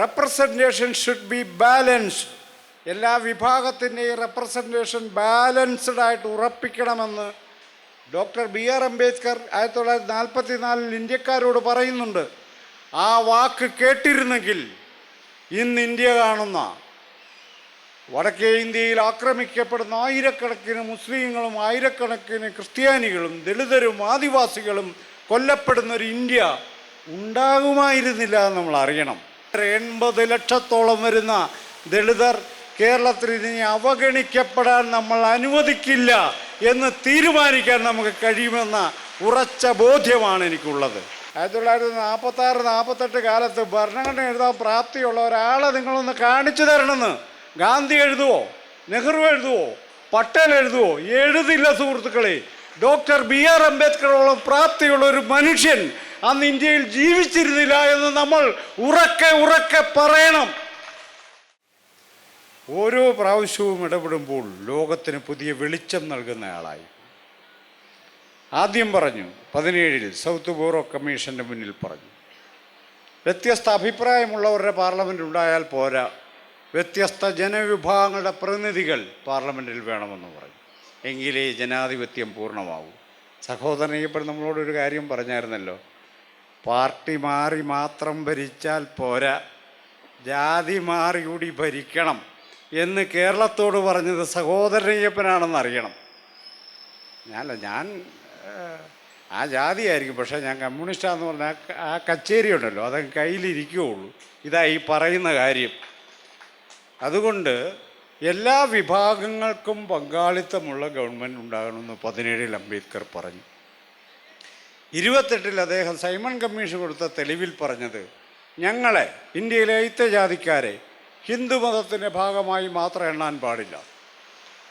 Representation should be balanced എല്ലാ വിഭാഗത്തിന്റെയും representation balanced ആയിട്ട് ഉറപ്പിക്കണമെന്ന് ഡോക്ടർ ബി ആർ അംബേദ്കർ ആയിരത്തി തൊള്ളായിരത്തി നാൽപ്പത്തി നാലിൽ ഇന്ത്യക്കാരോട് പറയുന്നുണ്ട്. ആ വാക്ക് കേട്ടിരുന്നെങ്കിൽ ഇന്ന് ഇന്ത്യ കാണുന്ന വടക്കേ ഇന്ത്യയിൽ ആക്രമിക്കപ്പെടുന്ന ആയിരക്കണക്കിന് മുസ്ലിങ്ങളും ആയിരക്കണക്കിന് ക്രിസ്ത്യാനികളും ദളിതരും ആദിവാസികളും കൊല്ലപ്പെടുന്നൊരു ഇന്ത്യ ഉണ്ടാകുമായിരുന്നില്ല എന്ന് നമ്മൾ അറിയണം. എൺപത് ലക്ഷത്തോളം വരുന്ന ദളിതർ കേരളത്തിൽ ഇനി അവഗണിക്കപ്പെടാൻ നമ്മൾ അനുവദിക്കില്ല എന്ന് തീരുമാനിക്കാൻ നമുക്ക് കഴിയുമെന്ന ഉറച്ച ബോധ്യമാണ് എനിക്കുള്ളത്. ആയിരത്തി തൊള്ളായിരത്തി നാൽപ്പത്തി ആറ് നാൽപ്പത്തെട്ട് കാലത്ത് ഭരണഘടന എഴുതാൻ പ്രാപ്തിയുള്ള ഒരാളെ നിങ്ങളൊന്ന് കാണിച്ചു തരണമെന്ന്. ഗാന്ധി എഴുതുവോ? നെഹ്റു എഴുതുവോ? പട്ടേൽ എഴുതുവോ? എഴുതില്ല സുഹൃത്തുക്കളെ. ഡോക്ടർ ബി ആർ അംബേദ്കറോളം പ്രാപ്തിയുള്ള ഒരു മനുഷ്യൻ അന്ന് ഇന്ത്യയിൽ ജീവിച്ചിരുന്നില്ല എന്ന് നമ്മൾ ഉറക്കെ ഉറക്കെ പറയണം. ഓരോ പ്രാവശ്യവും ഇടപെടുമ്പോൾ ലോകത്തിന് പുതിയ വെളിച്ചം നൽകുന്നയാളായി ആദ്യം പറഞ്ഞു പതിനേഴിൽ സൗത്ത് ബോറോ കമ്മീഷന്റെ മുന്നിൽ പറഞ്ഞു. വ്യത്യസ്ത അഭിപ്രായമുള്ളവരുടെ പാർലമെന്റ് ഉണ്ടായാൽ പോരാ. വ്യത്യസ്ത ജനവിഭാഗങ്ങളുടെ പ്രതിനിധികൾ പാർലമെന്റിൽ വേണമെന്ന് പറഞ്ഞു. എങ്കിലേ ജനാധിപത്യം പൂർണമാവൂ. സഹോദരൻ ഇപ്പോൾ നമ്മളോടൊരു കാര്യം പറഞ്ഞായിരുന്നല്ലോ. പാർട്ടി മാറി മാത്രം ഭരിച്ചാൽ പോരാ. ജാതി മാറി കൂടി ഭരിക്കണം എന്ന് കേരളത്തോട് പറഞ്ഞത് സഹോദരനയ്യപ്പനാണെന്ന് അറിയണം. ഞാനല്ല ഞാൻ ആ ജാതിയായിരിക്കും. പക്ഷേ ഞാൻ കമ്മ്യൂണിസ്റ്റാന്ന് പറഞ്ഞാൽ ആ കച്ചേരി ഉണ്ടല്ലോ അത് കയ്യിലിരിക്കുകയുള്ളൂ ഇതാ ഈ പറയുന്ന കാര്യം. അതുകൊണ്ട് എല്ലാ വിഭാഗങ്ങൾക്കും പങ്കാളിത്തമുള്ള ഗവൺമെന്റ് ഉണ്ടാകണമെന്ന് പതിനേഴിൽ അംബേദ്കർ പറഞ്ഞു. ഇരുപത്തെട്ടിൽ അദ്ദേഹം സൈമൺ കമ്മീഷൻ കൊടുത്ത തെളിവിൽ പറഞ്ഞത് ഞങ്ങളെ ഇന്ത്യയിലെ ഐത്യജാതിക്കാരെ ഹിന്ദുമതത്തിന്റെ ഭാഗമായി മാത്രം എണ്ണാൻ പാടില്ല.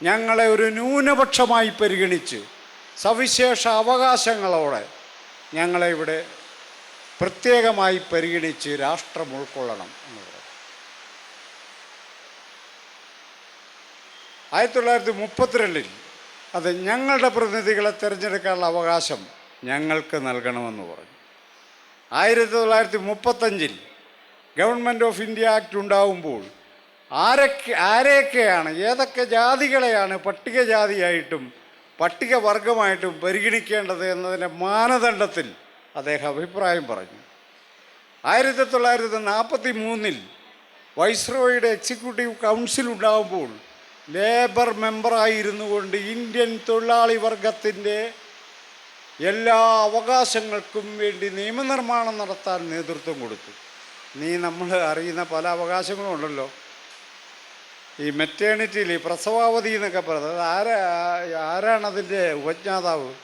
ഞങ്ങളെ ഒരു ന്യൂനപക്ഷമായി പരിഗണിച്ച് സവിശേഷ അവകാശങ്ങളോടെ ഞങ്ങളെ ഇവിടെ പ്രത്യേകമായി പരിഗണിച്ച് രാഷ്ട്രം ഉൾക്കൊള്ളണം. എന്ന് ആയിരത്തി തൊള്ളായിരത്തി മുപ്പത്തിരണ്ടിൽ അത് ഞങ്ങളുടെ പ്രതിനിധികളെ തിരഞ്ഞെടുക്കാനുള്ള അവകാശം ഞങ്ങൾക്ക് നൽകണമെന്ന് പറഞ്ഞു. ആയിരത്തി തൊള്ളായിരത്തി മുപ്പത്തഞ്ചിൽ ഗവൺമെന്റ് ഓഫ് ഇന്ത്യ ആക്ട് ഉണ്ടാവുമ്പോൾ ആരൊക്കെ ആരെയൊക്കെയാണ് ഏതൊക്കെ ജാതികളെയാണ് പട്ടികജാതിയായിട്ടും പട്ടികവർഗമായിട്ടും പരിഗണിക്കേണ്ടത് എന്നതിന്റെ മാനദണ്ഡത്തിൽ അദ്ദേഹം അഭിപ്രായം പറഞ്ഞു. ആയിരത്തി തൊള്ളായിരത്തി നാൽപ്പത്തി മൂന്നിൽ വൈസ്രോയുടെ എക്സിക്യൂട്ടീവ് കൗൺസിൽ ഉണ്ടാകുമ്പോൾ ലേബർ മെമ്പറായിരുന്നു കൊണ്ട് ഇന്ത്യൻ തൊഴിലാളി വർഗത്തിന്റെ എല്ലാ അവകാശങ്ങൾക്കും വേണ്ടി നിയമനിർമ്മാണം നടത്താൻ നേതൃത്വം കൊടുത്തു. നീ നമ്മൾ അറിയുന്ന പല അവകാശങ്ങളും ഉണ്ടല്ലോ. ഈ മെറ്റേണിറ്റിയിൽ പ്രസവാവധി എന്നൊക്കെ പറയുന്നത്. ആരാ ആരാണതിന്റെ ഉപജ്ഞാതാവ്?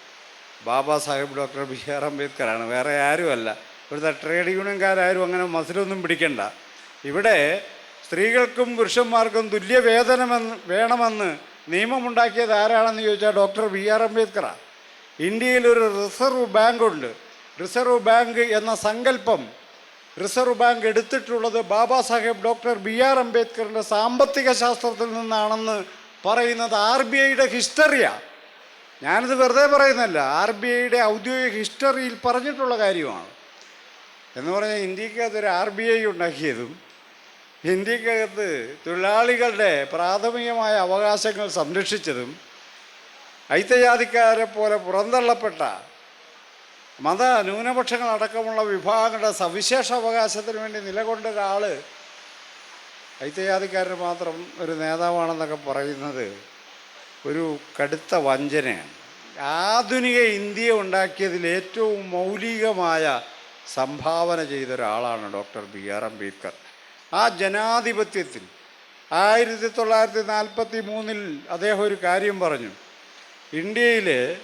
Baba Sahib doctor B R അംബേദ്കറാണ്. വേറെ ആരുമല്ല. ഇവിടുത്തെ ട്രേഡ് യൂണിയൻകാരും അങ്ങനെ മസിലൊന്നും പിടിക്കണ്ട. ഇവിടെ സ്ത്രീകൾക്കും പുരുഷന്മാർക്കും തുല്യ വേതനമെന്ന് വേണമെന്ന് നിയമമുണ്ടാക്കിയത് ആരാണെന്ന് ചോദിച്ചാൽ ഡോക്ടർ ബി ആർ അംബേദ്കറാണ് ഇന്ത്യയിൽ ഒരു റിസർവ് ബാങ്ക് ഉണ്ട് റിസർവ് ബാങ്ക് എന്ന സങ്കല്പം റിസർവ് ബാങ്ക് എടുത്തിട്ടുള്ളത് Baba Saheb doctor B R അംബേദ്കറിന്റെ സാമ്പത്തിക ശാസ്ത്രത്തിൽ നിന്നാണെന്ന് പറയുന്നത് ആർ ബി ഐയുടെ ഹിസ്റ്ററിയാണ് ഞാനിത് വെറുതെ പറയുന്നല്ല ആർ ബി ഐയുടെ ഔദ്യോഗിക ഹിസ്റ്ററിയിൽ പറഞ്ഞിട്ടുള്ള കാര്യമാണ്. എന്ന് പറഞ്ഞാൽ ഇന്ത്യയ്ക്ക് അതൊരു ആർ ബി ഐ ഉണ്ടാക്കിയതും ഇന്ത്യക്കകത്ത് തൊഴിലാളികളുടെ പ്രാഥമികമായ അവകാശങ്ങൾ സംരക്ഷിച്ചതും ഐത്യജാതിക്കാരെ പോലെ പുറന്തള്ളപ്പെട്ട മത ന്യൂനപക്ഷങ്ങളടക്കമുള്ള വിഭാഗങ്ങളുടെ സവിശേഷ അവകാശത്തിന് വേണ്ടി നിലകൊണ്ട ഒരാൾ ഐത്യജാതിക്കാരന് മാത്രം ഒരു നേതാവാണെന്നൊക്കെ പറയുന്നത് ഒരു കടുത്ത വഞ്ചനയാണ്. ആധുനിക ഇന്ത്യ ഉണ്ടാക്കിയതിൽ ഏറ്റവും മൗലികമായ സംഭാവന ചെയ്ത ഒരാളാണ് ഡോക്ടർ ബി ആർ അംബേദ്കർ. ആ ജനാധിപത്യത്തിൽ ആയിരത്തി തൊള്ളായിരത്തി നാൽപ്പത്തി മൂന്നിൽ അദ്ദേഹം ഒരു കാര്യം പറഞ്ഞു. ഇന്ത്യയിൽ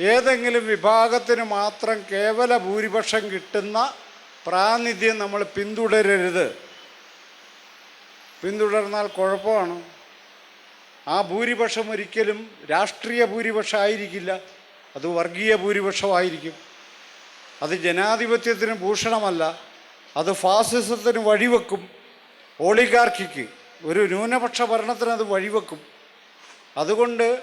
ഏതെങ്കിലും വിഭാഗത്തിന് മാത്രം കേവല ഭൂരിപക്ഷം കിട്ടുന്ന പ്രാതിനിധ്യം നമ്മൾ പിന്തുടരരുത്. പിന്തുടർന്നാൽ കുഴപ്പമാണ്. ആ ഭൂരിപക്ഷം ഒരിക്കലും രാഷ്ട്രീയ ഭൂരിപക്ഷമായിരിക്കില്ല അത് വർഗീയ ഭൂരിപക്ഷമായിരിക്കും അത് ജനാധിപത്യത്തിന് ഭൂഷണമല്ല. അത് ഫാസിസത്തിന് വഴിവെക്കും. ഓളിഗാർക്കിക്ക് ഒരു ന്യൂനപക്ഷ ഭരണത്തിന് അത് വഴിവെക്കും. അതുകൊണ്ട്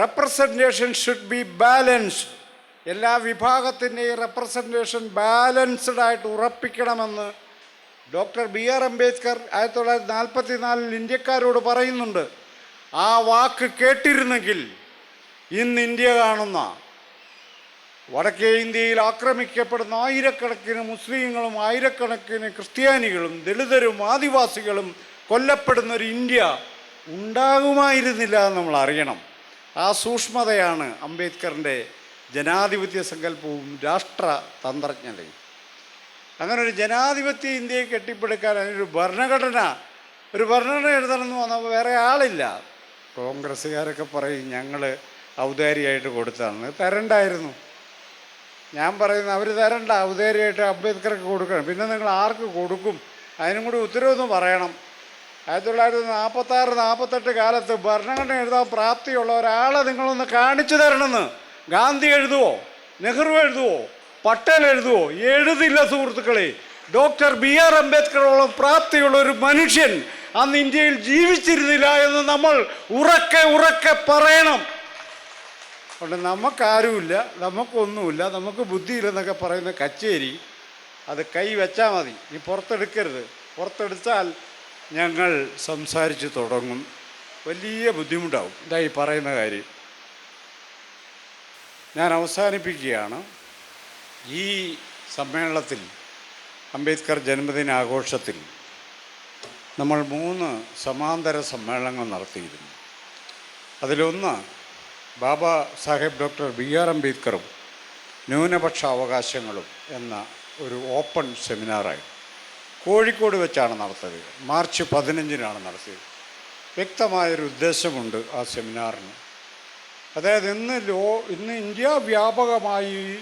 റെപ്രസെന്റേഷൻ ഷുഡ് ബി ബാലൻസ്ഡ് എല്ലാ വിഭാഗത്തിന്റെയും റെപ്രസെന്റേഷൻ ബാലൻസ്ഡ് ആയിട്ട് ഉറപ്പിക്കണമെന്ന് ഡോക്ടർ ബി ആർ അംബേദ്കർ ആയിരത്തി തൊള്ളായിരത്തി നാൽപ്പത്തി നാലിൽ ഇന്ത്യക്കാരോട് പറയുന്നുണ്ട്. ആ വാക്ക് കേട്ടിരുന്നെങ്കിൽ ഇന്ന് ഇന്ത്യ കാണുന്ന വടക്കേ ഇന്ത്യയിൽ ആക്രമിക്കപ്പെടുന്ന ആയിരക്കണക്കിന് മുസ്ലിങ്ങളും ആയിരക്കണക്കിന് ക്രിസ്ത്യാനികളും ദളിതരും ആദിവാസികളും കൊല്ലപ്പെടുന്ന ഒരു ഇന്ത്യ ഉണ്ടാകുമായിരുന്നില്ല എന്ന് നമ്മൾ അറിയണം. ആ സൂക്ഷ്മതയാണ് അംബേദ്കറിന്റെ ജനാധിപത്യ സങ്കല്പവും രാഷ്ട്ര തന്ത്രജ്ഞതയും അങ്ങനെ ഒരു ജനാധിപത്യ ഇന്ത്യയെ കെട്ടിപ്പടുക്കാൻ അതിനൊരു ഭരണഘടന ഒരു ഭരണഘടന എഴുതണമെന്ന് വന്നപ്പോൾ വേറെ ആളില്ല. കോൺഗ്രസ്സുകാരൊക്കെ പറയും ഞങ്ങൾ ഔദാരിയായിട്ട് കൊടുത്തതാണ്. തരണ്ടായിരുന്നു. ഞാൻ പറയുന്നത് അവർ തരണ്ട. ഔദേരിയായിട്ട് അംബേദ്കർക്ക് കൊടുക്കണം. പിന്നെ നിങ്ങൾ ആർക്ക് കൊടുക്കും? അതിനും കൂടി ഉത്തരവൊന്നും പറയണം. ആയിരത്തി തൊള്ളായിരത്തി നാൽപ്പത്താറ് നാൽപ്പത്തെട്ട് കാലത്ത് ഭരണഘടന എഴുതാൻ പ്രാപ്തിയുള്ള ഒരാളെ നിങ്ങളൊന്ന് കാണിച്ചു തരണമെന്ന് ഗാന്ധി എഴുതുവോ? നെഹ്റു എഴുതുവോ? പട്ടേൽ എഴുതുവോ? എഴുതില്ല സുഹൃത്തുക്കളെ. ഡോക്ടർ ബി ആർ അംബേദ്കറോളം പ്രാപ്തിയുള്ള ഒരു മനുഷ്യൻ അന്ന് ഇന്ത്യയിൽ ജീവിച്ചിരുന്നില്ല എന്ന് നമ്മൾ ഉറക്കെ ഉറക്കെ പറയണം. അതുകൊണ്ട് നമുക്കാരുമില്ല നമുക്കൊന്നുമില്ല നമുക്ക് ബുദ്ധിയില്ലെന്നൊക്കെ പറയുന്ന കച്ചേരി അത് കൈ വെച്ചാൽ മതി. നീ പുറത്തെടുക്കരുത്. പുറത്തെടുത്താൽ ഞങ്ങൾ സംസാരിച്ച് തുടങ്ങും. വലിയ ബുദ്ധിമുട്ടാവും. ഇതായി പറയുന്ന കാര്യം. ഞാൻ അവസാനിപ്പിക്കുകയാണ്. ഈ സമ്മേളനത്തിൽ അംബേദ്കർ ജന്മദിനാഘോഷത്തിൽ നമ്മൾ മൂന്ന് സമാന്തര സമ്മേളനങ്ങൾ നടത്തിയിരുന്നു. അതിലൊന്ന് Baba Saheb doctor B R അംബേദ്കറും ന്യൂനപക്ഷ അവകാശങ്ങളും എന്ന ഒരു ഓപ്പൺ സെമിനാറായി കോഴിക്കോട് വെച്ചാണ് നടത്തിയത് മാർച്ച് പതിനഞ്ചിനാണ് നടത്തിയത്. വ്യക്തമായൊരു ഉദ്ദേശമുണ്ട് ആ സെമിനാറിന്. അതായത് ഇന്ന് ലോ ഇന്ന് ഇന്ത്യ വ്യാപകമായി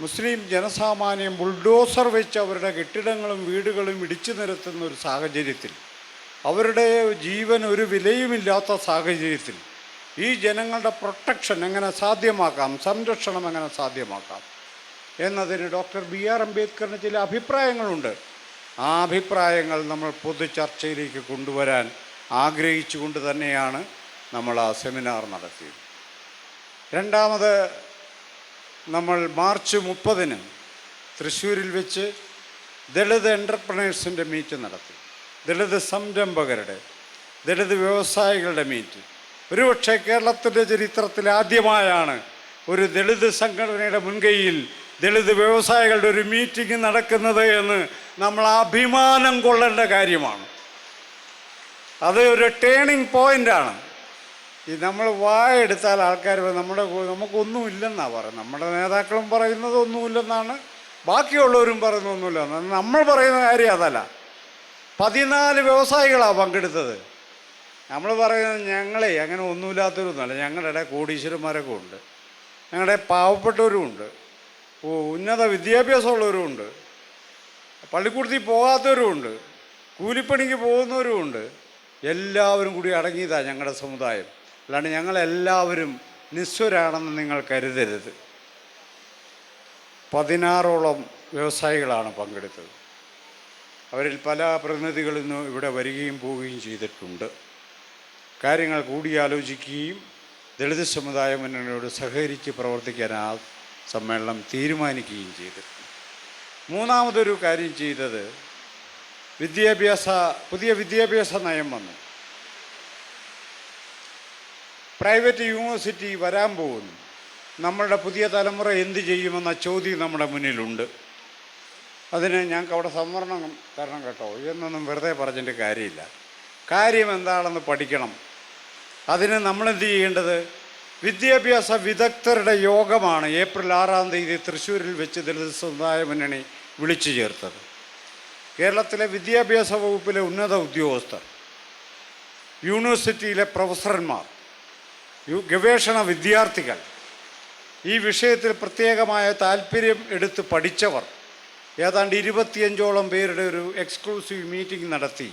മുസ്ലിം ജനസാമാന്യം ബുൾഡോസർ വെച്ച് അവരുടെ കെട്ടിടങ്ങളും വീടുകളും ഇടിച്ചു നിരത്തുന്ന ഒരു സാഹചര്യത്തിൽ അവരുടെ ജീവൻ ഒരു വിലയുമില്ലാത്ത സാഹചര്യത്തിൽ ഈ ജനങ്ങളുടെ പ്രൊട്ടക്ഷൻ എങ്ങനെ സാധ്യമാക്കാം? സംരക്ഷണം എങ്ങനെ സാധ്യമാക്കാം? എന്നതിന് ഡോക്ടർ ബി ആർ അംബേദ്കറിന് ചില അഭിപ്രായങ്ങളുണ്ട്. ആ അഭിപ്രായങ്ങൾ നമ്മൾ പൊതു ചർച്ചയിലേക്ക് കൊണ്ടുവരാൻ ആഗ്രഹിച്ചുകൊണ്ട് തന്നെയാണ് നമ്മൾ ആ സെമിനാർ നടത്തിയത്. രണ്ടാമത് നമ്മൾ മാർച്ച് മുപ്പതിന് തൃശ്ശൂരിൽ വെച്ച് ദളിത് എന്റർപ്രണേഴ്സിന്റെ മീറ്റ് നടത്തി. ദളിത് സംരംഭകരുടെ ദളിത് വ്യവസായികളുടെ മീറ്റ്. ഒരുപക്ഷെ കേരളത്തിന്റെ ചരിത്രത്തിൽ ആദ്യമായാണ് ഒരു ദളിത് സംഘടനയുടെ മുൻകൈയിൽ ദളിത് വ്യവസായികളുടെ ഒരു മീറ്റിംഗ് നടക്കുന്നത് എന്ന് നമ്മൾ അഭിമാനം കൊള്ളേണ്ട കാര്യമാണ്. അത് ഒരു ടേണിംഗ് പോയിന്റാണ് ഈ നമ്മൾ വായ എടുത്താൽ ആൾക്കാർ നമ്മുടെ നമുക്കൊന്നുമില്ലെന്നാണ് പറയുന്നത്. നമ്മുടെ നേതാക്കളും പറയുന്നത് ഒന്നുമില്ലെന്നാണ്. ബാക്കിയുള്ളവരും പറയുന്നൊന്നുമില്ല നമ്മൾ പറയുന്ന കാര്യം അതല്ല. പതിനാല് വ്യവസായികളാണ് പങ്കെടുത്തത്. നമ്മൾ പറയുന്നത് ഞങ്ങളെ അങ്ങനെ ഒന്നുമില്ലാത്തവരൊന്നുമല്ല. ഞങ്ങളുടെ കോടീശ്വരന്മാരൊക്കെ ഉണ്ട്. ഞങ്ങളുടെ പാവപ്പെട്ടവരും ഉണ്ട്. ഉന്നത വിദ്യാഭ്യാസമുള്ളവരും ഉണ്ട്. പള്ളിക്കൂടത്തിൽ പോകാത്തവരും ഉണ്ട്. കൂലിപ്പണിക്ക് പോകുന്നവരും ഉണ്ട്. എല്ലാവരും കൂടി അടങ്ങിയതാണ് ഞങ്ങളുടെ സമുദായം. അല്ലാണ്ട് ഞങ്ങളെല്ലാവരും നിസ്വരാണെന്ന് നിങ്ങൾ കരുതരുത്. പതിനാറോളം വ്യവസായികളാണ് പങ്കെടുത്തത്. അവരിൽ പല പ്രതിനിധികളിൽ നിന്നും ഇവിടെ വരികയും പോവുകയും ചെയ്തിട്ടുണ്ട്. കാര്യങ്ങൾ കൂടിയാലോചിക്കുകയും ദളിത് സമുദായ മുന്നണിയോട് സഹകരിച്ച് പ്രവർത്തിക്കാൻ ആ സമ്മേളനം തീരുമാനിക്കുകയും ചെയ്തു. മൂന്നാമതൊരു കാര്യം ചെയ്തത് വിദ്യാഭ്യാസ പുതിയ വിദ്യാഭ്യാസ നയം വന്നു. പ്രൈവറ്റ് യൂണിവേഴ്സിറ്റി വരാൻ പോകുന്നു. നമ്മളുടെ പുതിയ തലമുറ എന്ത് ചെയ്യുമെന്ന ചോദ്യം നമ്മുടെ മുന്നിലുണ്ട്. അതിന് ഞങ്ങൾക്ക് അവിടെ സംവരണം തരണം കേട്ടോ. എന്നൊന്നും വെറുതെ പറഞ്ഞിട്ട് കാര്യമില്ല. കാര്യം എന്താണെന്ന് പഠിക്കണം. അതിന് നമ്മളെന്ത് ചെയ്യേണ്ടത്? വിദ്യാഭ്യാസ വിദഗ്ധരുടെ യോഗമാണ് ഏപ്രിൽ ആറാം തീയതി തൃശ്ശൂരിൽ വെച്ച് ദളിത് സമുദായ മുന്നണി വിളിച്ചു ചേർത്തത്. കേരളത്തിലെ വിദ്യാഭ്യാസ വകുപ്പിലെ ഉന്നത ഉദ്യോഗസ്ഥർ യൂണിവേഴ്സിറ്റിയിലെ പ്രൊഫസർമാർ ഗവേഷണ വിദ്യാർത്ഥികൾ ഈ വിഷയത്തിൽ പ്രത്യേകമായ താല്പര്യം എടുത്ത് പഠിച്ചവർ ഏതാണ്ട് ഇരുപത്തിയഞ്ചോളം പേരുടെ ഒരു എക്സ്ക്ലൂസീവ് മീറ്റിംഗ് നടത്തി.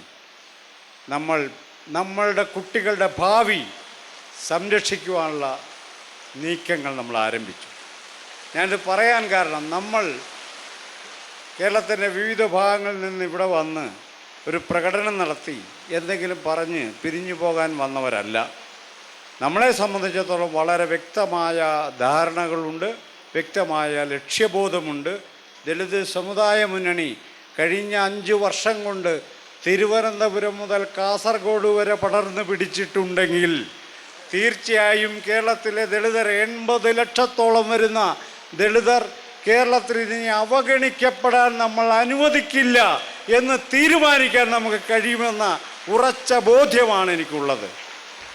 നമ്മൾ നമ്മളുടെ കുട്ടികളുടെ ഭാവി സംരക്ഷിക്കുവാനുള്ള നീക്കങ്ങൾ നമ്മൾ ആരംഭിച്ചു. ഞാനിത് പറയാൻ കാരണം നമ്മൾ കേരളത്തിന്റെ വിവിധ ഭാഗങ്ങളിൽ നിന്ന് ഇവിടെ വന്ന് ഒരു പ്രകടനം നടത്തി എന്തെങ്കിലും പറഞ്ഞ് പിരിഞ്ഞു പോകാൻ വന്നവരല്ല. നമ്മളെ സംബന്ധിച്ചിടത്തോളം വളരെ വ്യക്തമായ ധാരണകളുണ്ട് വ്യക്തമായ ലക്ഷ്യബോധമുണ്ട്. ദളിത് സമുദായ മുന്നണി കഴിഞ്ഞ അഞ്ച് വർഷം കൊണ്ട് തിരുവനന്തപുരം മുതൽ കാസർഗോഡ് വരെ പടർന്നു പിടിച്ചിട്ടുണ്ടെങ്കിൽ തീർച്ചയായും കേരളത്തിലെ ദളിതർ എൺപത് ലക്ഷത്തോളം വരുന്ന ദളിതർ കേരളത്തിൽ ഇനി അവഗണിക്കപ്പെടാൻ നമ്മൾ അനുവദിക്കില്ല എന്ന് തീരുമാനിക്കാൻ നമുക്ക് കഴിയുമെന്ന ഉറച്ച ബോധ്യമാണ് എനിക്കുള്ളത്.